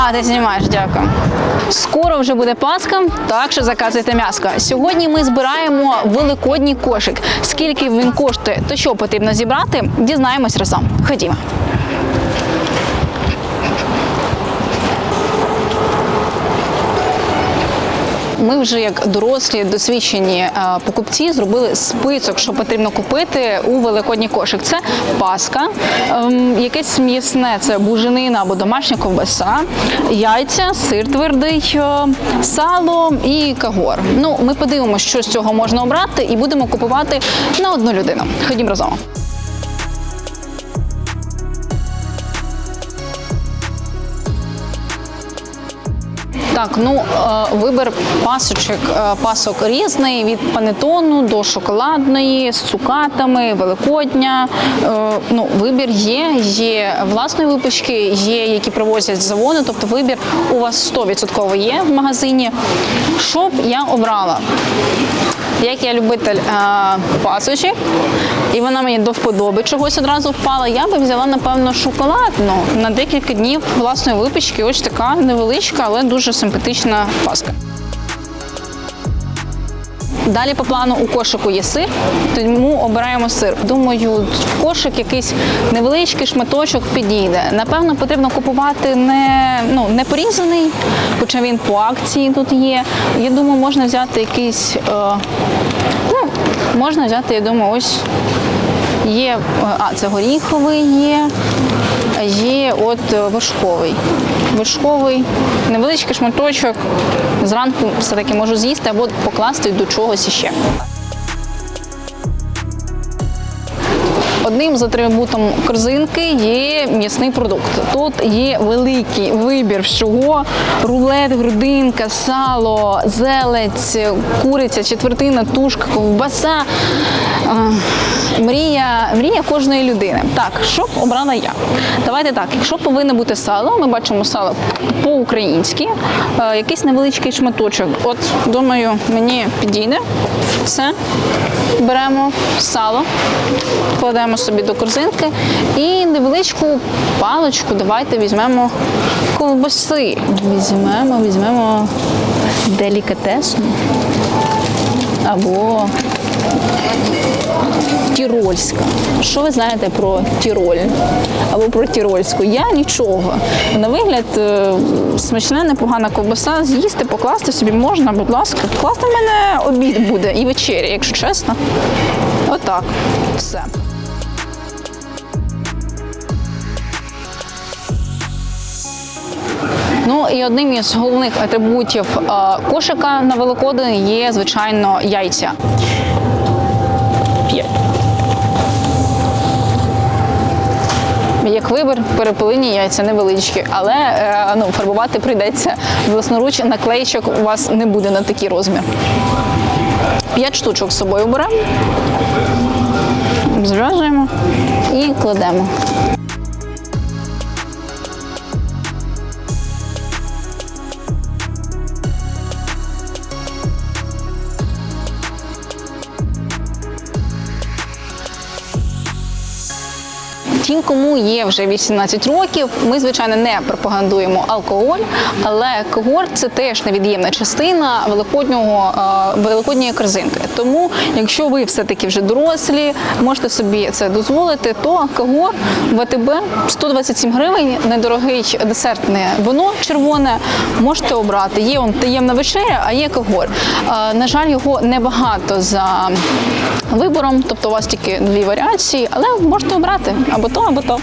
А, ти знімаєш, дякую. Скоро вже буде Пасха, так що заказуйте м'яско. Сьогодні ми збираємо великодній кошик. Скільки він коштує, то що потрібно зібрати, дізнаємось разом. Ходімо. Ми вже як дорослі досвідчені е, покупці зробили список, що потрібно купити у великодній кошик. Це паска, ем, якесь м'ясне, це буженина або домашня ковбаса, яйця, сир твердий, е, сало і кагор. Ну, ми подивимося, що з цього можна обрати, і будемо купувати на одну людину. Ходім разом. Так, ну е, вибір пасочок, е, пасок різний від панетону до шоколадної з цукатами, великодня. Е, Ну, вибір є, є власної випічки, є які привозять з заводу. Тобто вибір у вас 100% є в магазині. Що б я обрала? Як я любитель е, пасочі, і вона мені до вподоби чогось одразу впала, я би взяла, напевно, шоколадну на декілька днів власної випічки. Ось така невеличка, але дуже симпатична паска. Далі по плану у кошику є сир, тому обираємо сир. Думаю, в кошик якийсь невеличкий шматочок підійде. Напевно, потрібно купувати не, ну, не порізаний, хоча він по акції тут є. Я думаю, можна взяти якийсь. Е, ну, можна взяти, я думаю, ось є. е, А, це горіховий є. Є от вишковий. вершковий. Вершковий, невеличкий шматочок. Зранку все-таки можу з'їсти або покласти до чогось іще. Одним з атрибутом корзинки є м'ясний продукт. Тут є великий вибір всього: рулет, грудинка, сало, зелець, куриця, четвертина, тушка, ковбаса. Е, Мрія, мрія кожної людини. Так, що б обрала я? Давайте так, якщо повинно бути сало, ми бачимо сало по-українськи, е, якийсь невеличкий шматочок. От, думаю, мені підійде. Все. Беремо сало, кладемо собі до корзинки і невеличку паличку давайте візьмемо ковбаси. Візьмемо, візьмемо делікатесну або Тірольська. Що ви знаєте про Тіроль або про Тірольську? Я нічого. На вигляд е, смачна, непогана ковбаса. З'їсти, покласти собі можна, будь ласка. Класно в мене обід буде і вечеря, якщо чесно. Отак. Все. Ну і одним із головних атрибутів е, кошика на Великодень є, звичайно, яйця. П'ять. Як вибір, перепелині яйця невеличкі, але е, ну, фарбувати прийдеться власноруч, наклеїчок у вас не буде на такий розмір. П'ять штучок з собою беремо, зв'язуємо і кладемо. Ті, кому є вже 18 років, ми звичайно не пропагандуємо алкоголь, але когор це теж невід'ємна частина великоднього е, великодньої корзинки. Тому, якщо ви все таки вже дорослі, можете собі це дозволити, то когор в АТБ 127 гривень, недорогий десертне вино червоне можете обрати. Є он таємна вечеря, а є когор. Е, На жаль, його небагато за вибором, тобто у вас тільки дві варіації, але можете обрати або то, або то.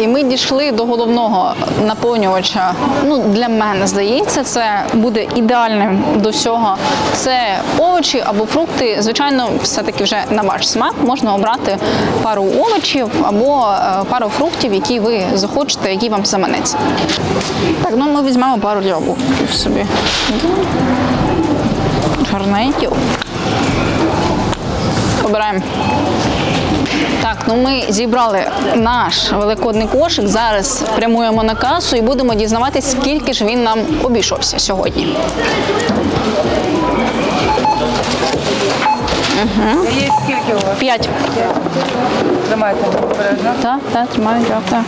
І ми дійшли до головного наповнювача. Ну, для мене здається, це буде ідеальним до всього. Це овочі або фрукти. Звичайно, все-таки вже на ваш смак можна обрати пару овочів або е, пару фруктів, які ви захочете, які вам заманеться. Так, ну ми візьмемо пару яблук собі. Гарненькі. Обираємо. Так, ну ми зібрали наш великодний кошик. Зараз прямуємо на касу і будемо дізнаватися, скільки ж він нам обійшовся сьогодні. Є скільки у вас? П'ять. Тримайте обережно. Так, так, тримаю, дякую.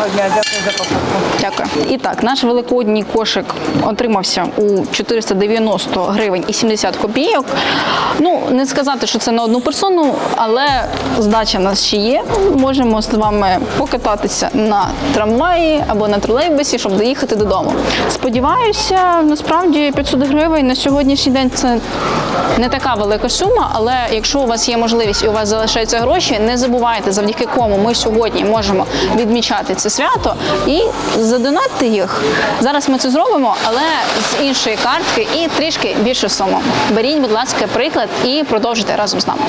Гарного дня, дякую за покупку. Дякую. І так, наш великодній кошик отримався у 490 гривень і 70 копійок. Ну, не сказати, що це на одну персону, але здача в нас ще є. Можемо з вами покататися на трамваї або на тролейбусі, щоб доїхати додому. Сподіваюся, насправді 500 гривень на сьогоднішній день це не така велика сума, але якщо у вас є можливість і у вас залишаються гроші, не забувайте, завдяки кому ми сьогодні можемо відмічати це свято і задонатити їх. Зараз ми це зробимо, але з іншої картки і трішки більшу суму. Беріть, будь ласка, приклад і продовжуйте разом з нами.